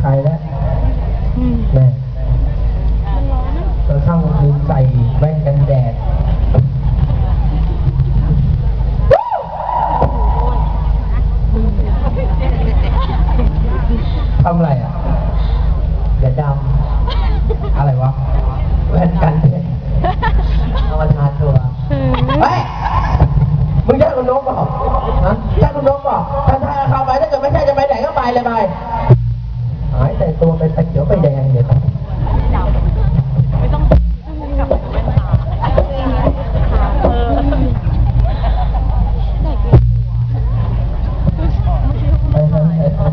ใครแล้วแม่เราเข้างคืนใส่แว่นกันแดดทำอะไรอะอย่าดำอะไรวะ แว่นกันแดดเอามาทาตัวไปมึงได้คุณนกเปล่าฮะได้คุณนกเปล่าถ้าทาเข้าไปถ้าเกิดไม่ใช่จะไปไหนก็ไปเลยไป แว่นตาเออเฮ้ยเฮ้ยเฮ้ยเฮ้ย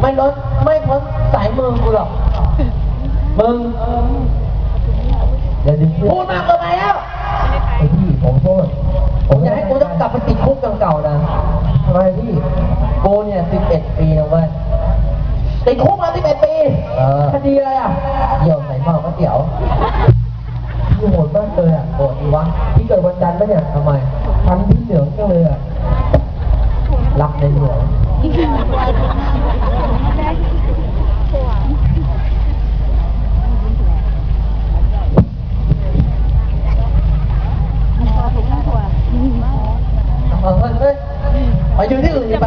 ไม่ล้นไม่พ้นสายมือกูหรอก มึงอย่าดึงเพื่พูอดนมากเกินไปแล้วไอ้พี่ผมโทษผมอยากให้กูต้องกลับไปติดคุกเก่าๆนะทำไมพี่โกเนี่ยสิบเอ็ดปีนะเว้ย ติดคุกมาสิบเอ็ดปี เออคดีอะไรอะเหี่ยวใส่หม้อก๋วเตี๋ยวพี่โหดมากเลยอะโหดดีวะพี่เกิดวันจันทร์ปะเนี่ยทำไมทำพี่เหนื่อยก็เลยอะรักในเหลืองเออเฮ้ยเฮ้ยไปยืนที่อื่นดีไป